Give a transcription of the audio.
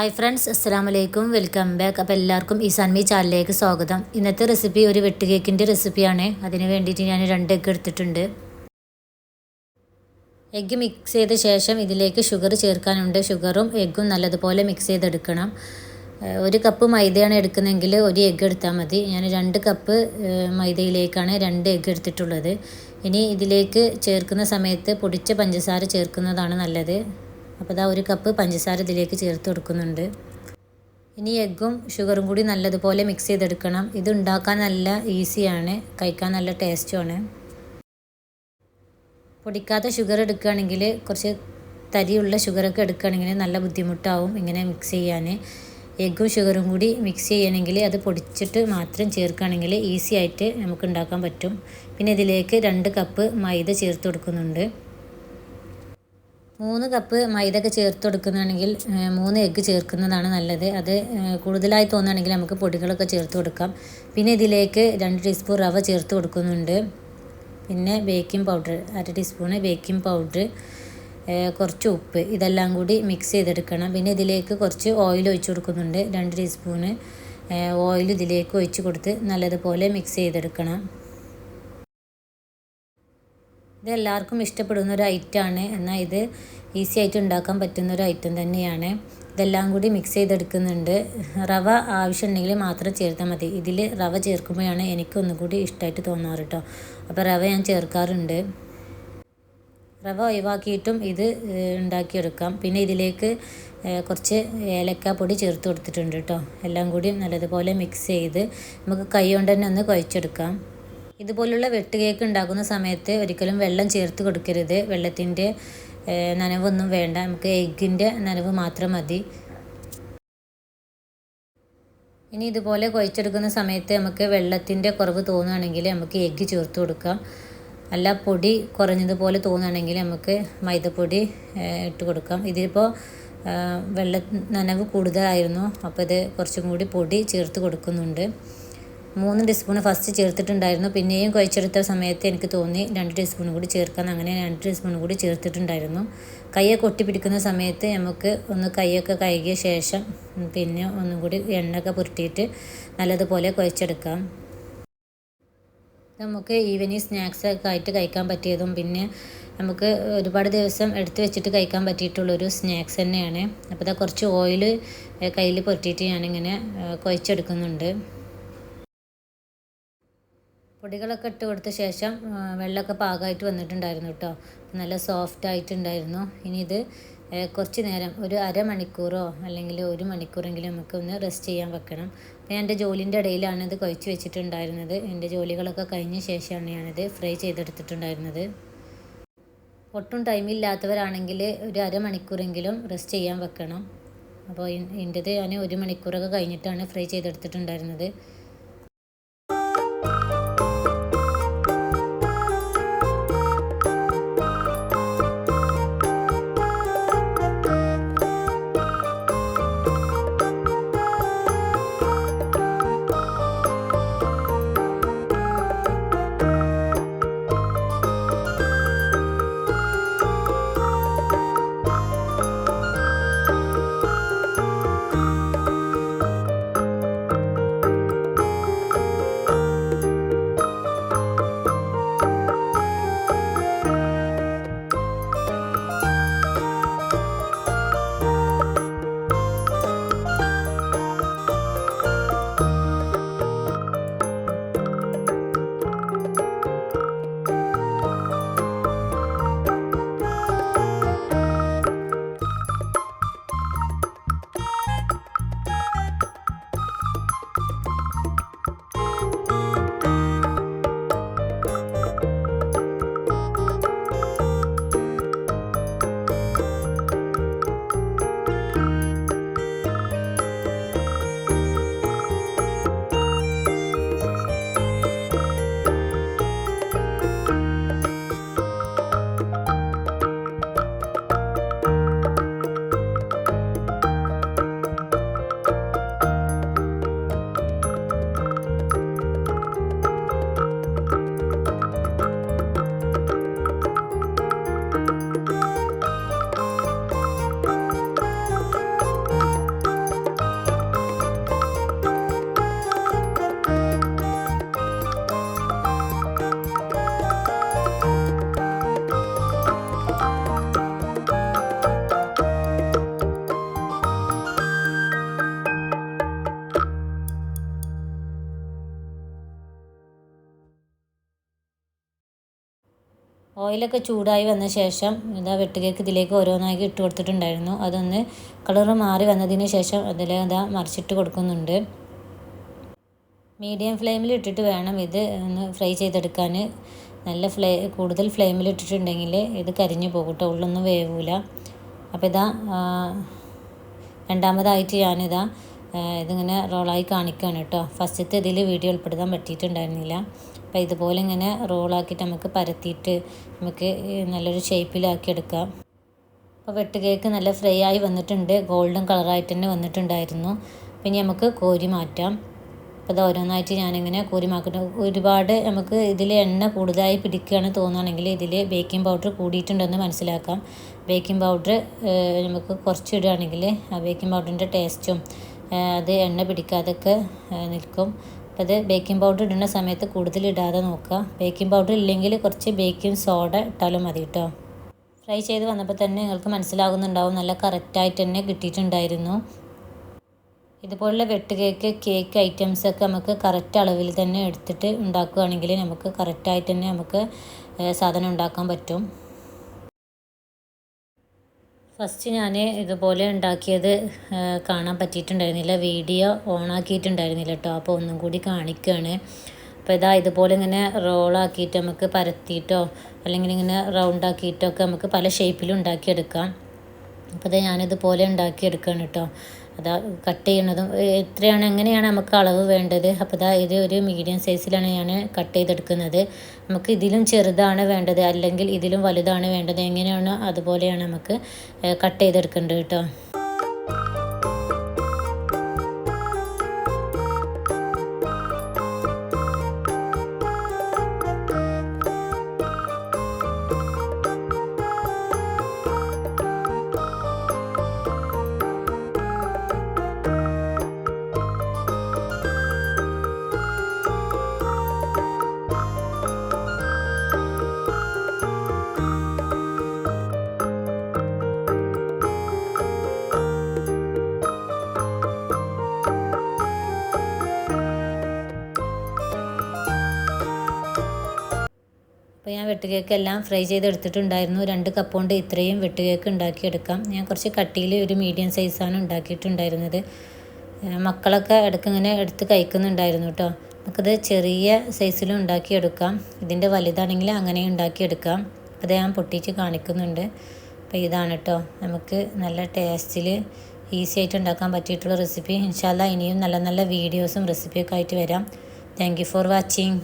Hi friends അസ്സാം വലൈക്കും welcome back അപ്പോൾ എല്ലാവർക്കും ഈ സൺമി ചാനലിലേക്ക് സ്വാഗതം. ഇന്നത്തെ റെസിപ്പി ഒരു വെട്ട് കേക്കിന്റെ റെസിപ്പിയാണ് അതിന് വേണ്ടിയിട്ട് ഞാൻ രണ്ട് എഗ്ഗ് എടുത്തിട്ടുണ്ട്. എഗ്ഗ് മിക്സ് ചെയ്ത ശേഷം ഇതിലേക്ക് ഷുഗർ ചേർക്കാനുണ്ട്. ഷുഗറും എഗ്ഗും നല്ലതുപോലെ മിക്സ് ചെയ്തെടുക്കണം. ഒരു കപ്പ് മൈദയാണ് എടുക്കുന്നതെങ്കിൽ ഒരു എഗ്ഗ് എടുത്താൽ മതി. ഞാൻ രണ്ട് കപ്പ് മൈദയിലേക്കാണ് രണ്ട് എഗ്ഗ് എടുത്തിട്ടുള്ളത്. ഇനി ഇതിലേക്ക് ചേർക്കുന്ന സമയത്ത് പൊടിച്ച പഞ്ചസാര ചേർക്കുന്നതാണ് നല്ലത്. അപ്പോൾ ഇതാ ഒരു കപ്പ് പഞ്ചസാര ഇതിലേക്ക് ചേർത്ത് കൊടുക്കുന്നുണ്ട്. ഇനി എഗ്ഗും ഷുഗറും കൂടി നല്ലതുപോലെ മിക്സ് ചെയ്തെടുക്കണം. ഇത് ഉണ്ടാക്കാൻ നല്ല ഈസിയാണ് കഴിക്കാൻ നല്ല ടേസ്റ്റുമാണ്. പൊടിക്കാത്ത ഷുഗർ എടുക്കുകയാണെങ്കിൽ കുറച്ച് തരിയുള്ള ഷുഗറൊക്കെ എടുക്കുകയാണെങ്കിൽ നല്ല ബുദ്ധിമുട്ടാവും ഇങ്ങനെ മിക്സ് ചെയ്യാൻ. എഗ്ഗും ഷുഗറും കൂടി മിക്സ് ചെയ്യണമെങ്കിൽ അത് പൊടിച്ചിട്ട് മാത്രം ചേർക്കുകയാണെങ്കിൽ ഈസി ആയിട്ട് നമുക്ക് ഉണ്ടാക്കാൻ പറ്റും. പിന്നെ ഇതിലേക്ക് രണ്ട് കപ്പ് മൈദ ചേർത്ത് കൊടുക്കുന്നുണ്ട്. മൂന്ന് കപ്പ് മൈദയൊക്കെ ചേർത്ത് കൊടുക്കുന്നതാണെങ്കിൽ മൂന്ന് എഗ്ഗ് ചേർക്കുന്നതാണ് നല്ലത്. അത് കൂടുതലായി തോന്നുകയാണെങ്കിൽ നമുക്ക് പൊടികളൊക്കെ ചേർത്ത് കൊടുക്കാം പിന്നെ ഇതിലേക്ക് രണ്ട് ടീസ്പൂൺ റവ ചേർത്ത് കൊടുക്കുന്നുണ്ട് പിന്നെ ബേക്കിംഗ് പൗഡർ അര ടീസ്പൂണ് ബേക്കിംഗ് പൗഡർ കുറച്ച് ഉപ്പ്. ഇതെല്ലാം കൂടി മിക്സ് ചെയ്തെടുക്കണം. പിന്നെ ഇതിലേക്ക് കുറച്ച് ഓയിൽ ഒഴിച്ച് കൊടുക്കുന്നുണ്ട്. രണ്ട് ടീസ്പൂണ് ഓയിൽ ഇതിലേക്ക് ഒഴിച്ച് കൊടുത്ത് നല്ലതുപോലെ മിക്സ് ചെയ്തെടുക്കണം. ഇത് എല്ലാവർക്കും ഇഷ്ടപ്പെടുന്ന ഒരു ഐറ്റമാണ്. എന്നാൽ ഇത് ഈസി ആയിട്ട് ഉണ്ടാക്കാൻ പറ്റുന്ന ഒരു ഐറ്റം തന്നെയാണ്. ഇതെല്ലാം കൂടി മിക്സ് ചെയ്തെടുക്കുന്നുണ്ട്. റവ ആവശ്യമുണ്ടെങ്കിൽ മാത്രം ചേർത്താൽ മതി. ഇതിൽ റവ ചേർക്കുമ്പോഴാണ് എനിക്ക് ഒന്നുകൂടി ഇഷ്ടമായിട്ട് തോന്നാറ് കേട്ടോ അപ്പോൾ റവ ഞാൻ ചേർക്കാറുണ്ട്. റവ ഒഴിവാക്കിയിട്ടും ഇത് ഉണ്ടാക്കിയെടുക്കാം. പിന്നെ ഇതിലേക്ക് കുറച്ച് ഏലക്കാപ്പൊടി ചേർത്ത് കൊടുത്തിട്ടുണ്ട് കേട്ടോ എല്ലാം കൂടി നല്ലതുപോലെ മിക്സ് ചെയ്ത് നമുക്ക് കൈ കൊണ്ട് തന്നെ ഒന്ന് കുഴച്ചെടുക്കാം. ഇതുപോലുള്ള വെട്ട് കേക്ക് ഉണ്ടാക്കുന്ന സമയത്ത് ഒരിക്കലും വെള്ളം ചേർത്ത് കൊടുക്കരുത്. വെള്ളത്തിന്റെ നനവൊന്നും വേണ്ട. നമുക്ക് എഗ്ഗിന്റെ നനവ് മാത്രം മതി. ഇനി ഇതുപോലെ കുഴച്ചെടുക്കുന്ന സമയത്ത് നമുക്ക് വെള്ളത്തിന്റെ കുറവ് തോന്നുകയാണെങ്കിൽ നമുക്ക് എഗ്ഗ് ചേർത്ത് കൊടുക്കാം. അല്ല പൊടി കുറഞ്ഞതുപോലെ തോന്നുകയാണെങ്കിൽ നമുക്ക് മൈദപ്പൊടി ഇട്ട് കൊടുക്കാം. ഇതിപ്പോൾ വെള്ള നനവ് കൂടുതലായിരുന്നു. അപ്പോൾ ഇത് കുറച്ചും കൂടി പൊടി ചേർത്ത് കൊടുക്കുന്നുണ്ട്. മൂന്ന് ടീസ്പൂൺ ഫസ്റ്റ് ചേർത്തിട്ടുണ്ടായിരുന്നു. പിന്നെയും കുഴച്ചെടുത്ത സമയത്ത് എനിക്ക് തോന്നി രണ്ട് ടീസ്പൂൺ കൂടി ചേർക്കാൻ അങ്ങനെ രണ്ട് ടീസ്പൂൺ കൂടി ചേർത്തിട്ടുണ്ടായിരുന്നു. കൊട്ടി ഒട്ടിപ്പിടിക്കുന്ന സമയത്ത് നമുക്ക് ഒന്ന് കൈയൊക്കെ കഴുകിയ ശേഷം പിന്നെ ഒന്നും കൂടി എണ്ണയൊക്കെ പുരട്ടിയിട്ട് നല്ലതുപോലെ കുഴച്ചെടുക്കാം. നമുക്ക് ഈവനിങ് സ്നാക്സ് ഒക്കെ ആയിട്ട് കഴിക്കാൻ പറ്റിയതും പിന്നെ നമുക്ക് ഒരുപാട് ദിവസം എടുത്തു വെച്ചിട്ട് കഴിക്കാൻ പറ്റിയിട്ടുള്ളൊരു സ്നാക്സ് തന്നെയാണ്. അപ്പോൾ ഇതാ കുറച്ച് ഓയിൽ കയ്യിൽ പുരട്ടിയിട്ട് ഞാനിങ്ങനെ കുഴച്ചെടുക്കുന്നുണ്ട്. പൊടികളൊക്കെ ഇട്ട് കൊടുത്ത ശേഷം വെള്ളമൊക്കെ പാകമായിട്ട് വന്നിട്ടുണ്ടായിരുന്നു കേട്ടോ. നല്ല സോഫ്റ്റ് ആയിട്ടുണ്ടായിരുന്നു. ഇനി ഇത് കുറച്ച് നേരം ഒരു അരമണിക്കൂറോ അല്ലെങ്കിൽ ഒരു മണിക്കൂറെങ്കിലും നമുക്ക് ഒന്ന് റെസ്റ്റ് ചെയ്യാൻ വെക്കണം. അപ്പോൾ ഞാൻ എന്റെ ജോലിന്റെ ഇടയിലാണ് ഇത് കുഴച്ച് വെച്ചിട്ടുണ്ടായിരുന്നത്. എന്റെ ജോലികളൊക്കെ കഴിഞ്ഞ ശേഷമാണ് ഞാനിത് ഫ്രൈ ചെയ്തെടുത്തിട്ടുണ്ടായിരുന്നത്. ഒട്ടും ടൈമില്ലാത്തവരാണെങ്കിൽ ഒരു അരമണിക്കൂറെങ്കിലും റെസ്റ്റ് ചെയ്യാൻ വെക്കണം. അപ്പോൾ എന്റെത് ഞാൻ ഒരു മണിക്കൂറൊക്കെ കഴിഞ്ഞിട്ടാണ് ഫ്രൈ ചെയ്തെടുത്തിട്ടുണ്ടായിരുന്നത്. ഓയിലൊക്കെ ചൂടായി വന്ന ശേഷം ഇതാ വെട്ടുകേക്ക് ഇതിലേക്ക് ഓരോന്നായി ഇട്ട് കൊടുത്തിട്ടുണ്ടായിരുന്നു. അതൊന്ന് കളറ് മാറി വന്നതിന് ശേഷം അതിൽ ഇതാ മറിച്ചിട്ട് കൊടുക്കുന്നുണ്ട്. മീഡിയം ഫ്ലെയിമിൽ ഇട്ടിട്ട് വേണം ഇത് ഒന്ന് ഫ്രൈ ചെയ്തെടുക്കാൻ നല്ല ഫ്ലേ കൂടുതൽ ഫ്ലെയിമിൽ ഇട്ടിട്ടുണ്ടെങ്കിൽ ഇത് കരിഞ്ഞു പോകട്ടെ കേട്ടോ ഉള്ളൊന്നും വേവില്ല അപ്പോൾ ഇതാ രണ്ടാമതായിട്ട് ഞാനിതാ ഇതിങ്ങനെ റോളായി കാണിക്കുകയാണ് കേട്ടോ. ഫസ്റ്റത്തെ ഇതിൽ വീഡിയോ ഉൾപ്പെടുത്താൻ പറ്റിയിട്ടുണ്ടായിരുന്നില്ല. അപ്പോൾ ഇതുപോലെ ഇങ്ങനെ റോളാക്കിയിട്ട് നമുക്ക് പരത്തിയിട്ട് നമുക്ക് നല്ലൊരു ഷേപ്പിലാക്കി എടുക്കാം. അപ്പോൾ വെട്ട് കേക്ക് നല്ല ഫ്രൈ ആയി വന്നിട്ടുണ്ട്. ഗോൾഡൻ കളറായിട്ട് തന്നെ വന്നിട്ടുണ്ടായിരുന്നു. പിന്നെ നമുക്ക് കോരി മാറ്റാം. അപ്പോൾ ഇത് ഓരോന്നായിട്ട് ഞാനിങ്ങനെ കോരി മാക്കുന്നു ഒരുപാട് നമുക്ക് ഇതിൽ എണ്ണ കൂടുതലായി പിടിക്കുകയാണ് തോന്നുകയാണെങ്കിൽ ഇതിൽ ബേക്കിംഗ് പൗഡർ കൂടിയിട്ടുണ്ടെന്ന് മനസ്സിലാക്കാം. ബേക്കിംഗ് പൗഡർ നമുക്ക് കുറച്ച് ഇടുകയാണെങ്കിൽ ആ ബേക്കിംഗ് പൗഡറിന്റെ ടേസ്റ്റും അത് എണ്ണ പിടിക്കാതൊക്കെ നിൽക്കും. അത് ബേക്കിംഗ് പൗഡർ ഇടുന്ന സമയത്ത് കൂടുതൽ ഇടാതെ നോക്കുക. ബേക്കിംഗ് പൗഡർ ഇല്ലെങ്കിൽ കുറച്ച് ബേക്കിംഗ് സോഡ ഇട്ടാലും മതി കേട്ടോ ഫ്രൈ ചെയ്ത് വന്നപ്പോൾ തന്നെ നിങ്ങൾക്ക് മനസ്സിലാകുന്നുണ്ടാവും. നല്ല കറക്റ്റായിട്ട് തന്നെ കിട്ടിയിട്ടുണ്ടായിരുന്നു. ഇതുപോലുള്ള വെട്ട് കേക്ക് കേക്ക് ഐറ്റംസൊക്കെ നമുക്ക് കറക്റ്റ് അളവിൽ തന്നെ എടുത്തിട്ട് ഉണ്ടാക്കുകയാണെങ്കിൽ നമുക്ക് കറക്റ്റായിട്ട് തന്നെ നമുക്ക് സാധനം ഉണ്ടാക്കാൻ പറ്റും. ഫസ്റ്റ് ഞാൻ ഇതുപോലെ ഉണ്ടാക്കിയത് കാണാൻ പറ്റിയിട്ടുണ്ടായിരുന്നില്ല. വീഡിയോ ഓൺ ആക്കിയിട്ടുണ്ടായിരുന്നില്ല കേട്ടോ അപ്പോൾ ഒന്നും കൂടി കാണിക്കുകയാണ് അപ്പോൾ ഇതാ ഇതുപോലെ ഇങ്ങനെ റോളാക്കിയിട്ട് നമുക്ക് പരത്തിയിട്ടോ അല്ലെങ്കിൽ ഇങ്ങനെ റൗണ്ട് ആക്കിയിട്ടോ ഒക്കെ നമുക്ക് പല ഷേപ്പിലും ഉണ്ടാക്കിയെടുക്കാം. അപ്പോൾ ഇത് ഞാനിതുപോലെ ഉണ്ടാക്കിയെടുക്കുകയാണ് കേട്ടോ അതാ കട്ട് ചെയ്യണതും എത്രയാണ് എങ്ങനെയാണ് നമുക്ക് അളവ് വേണ്ടത്? അപ്പോൾ ഇതാ ഇത് ഒരു മീഡിയം സൈസിലാണ് ഞാൻ കട്ട് ചെയ്തെടുക്കുന്നത്. നമുക്ക് ഇതിലും ചെറുതാണ് വേണ്ടത് അല്ലെങ്കിൽ ഇതിലും വലുതാണ് വേണ്ടത് എങ്ങനെയാണോ അതുപോലെയാണ് നമുക്ക് കട്ട് ചെയ്തെടുക്കേണ്ടത് കേട്ടോ. അപ്പോൾ ഞാൻ വെട്ടുകേക്ക് എല്ലാം ഫ്രൈ ചെയ്തെടുത്തിട്ടുണ്ടായിരുന്നു. രണ്ട് കപ്പ് കൊണ്ട് ഇത്രയും വെട്ടുകേക്ക് ഉണ്ടാക്കിയെടുക്കാം. ഞാൻ കുറച്ച് കട്ടിയിൽ ഒരു മീഡിയം സൈസാണ് ഉണ്ടാക്കിയിട്ടുണ്ടായിരുന്നത്. മക്കളൊക്കെ ഇടയ്ക്ക് ഇങ്ങനെ എടുത്ത് കഴിക്കുന്നുണ്ടായിരുന്നു കേട്ടോ. നമുക്കത് ചെറിയ സൈസിലും ഉണ്ടാക്കിയെടുക്കാം. ഇതിന്റെ വലുതാണെങ്കിൽ അങ്ങനെ ഉണ്ടാക്കിയെടുക്കാം. അത് ഞാൻ പൊട്ടിച്ച് കാണിക്കുന്നുണ്ട്. അപ്പോൾ ഇതാണ് കേട്ടോ. നമുക്ക് നല്ല ടേസ്റ്റിൽ ഈസി ആയിട്ട് ഉണ്ടാക്കാൻ പറ്റിയിട്ടുള്ള റെസിപ്പി ഇൻഷാല്ല ഇനിയും നല്ല നല്ല വീഡിയോസും റെസിപ്പിയൊക്കെ ആയിട്ട് വരാം. Thank for watching